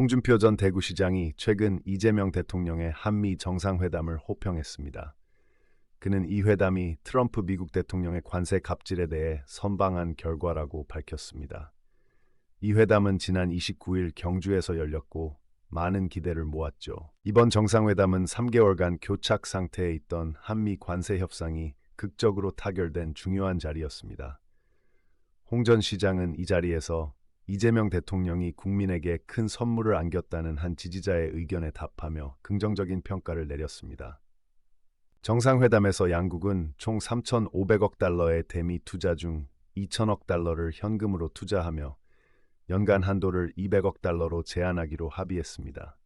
홍준표 전 대구시장이 최근 이재명 대통령의 한미 정상회담을 호평했습니다. 그는 이 회담이 트럼프 미국 대통령의 관세 갑질에 대해 선방한 결과라고 밝혔습니다. 이 회담은 지난 29일 경주에서 열렸고 많은 기대를 모았죠. 이번 정상회담은 3개월간 교착 상태에 있던 한미 관세 협상이 극적으로 타결된 중요한 자리였습니다. 홍 전 시장은 이 자리에서 이재명 대통령이 국민에게 큰 선물을 안겼다는 한 지지자의 의견에 답하며 긍정적인 평가를 내렸습니다. 정상회담에서 양국은 총 3,500억 달러의 대미 투자 중 2천억 달러를 현금으로 투자하며 연간 한도를 200억 달러로 제한하기로 합의했습니다.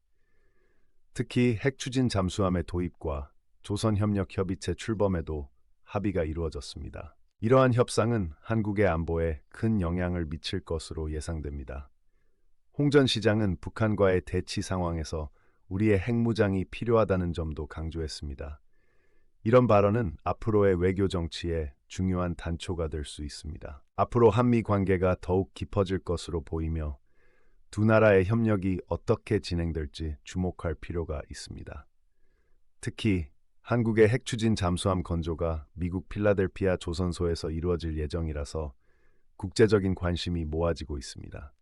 특히 핵 추진 잠수함의 도입과 조선협력협의체 출범에도 합의가 이루어졌습니다. 이러한 협상은 한국의 안보에 큰 영향을 미칠 것으로 예상됩니다. 홍전 시장은 북한과의 대치 상황에서 우리의 핵무장이 필요하다는 점도 강조했습니다. 이런 발언은 앞으로의 외교 정치에 중요한 단초가 될 수 있습니다. 앞으로 한미 관계가 더욱 깊어질 것으로 보이며 두 나라의 협력이 어떻게 진행될지 주목할 필요가 있습니다. 특히 한국의 핵 추진 잠수함 건조가 미국 필라델피아 조선소에서 이루어질 예정이라서 국제적인 관심이 모아지고 있습니다.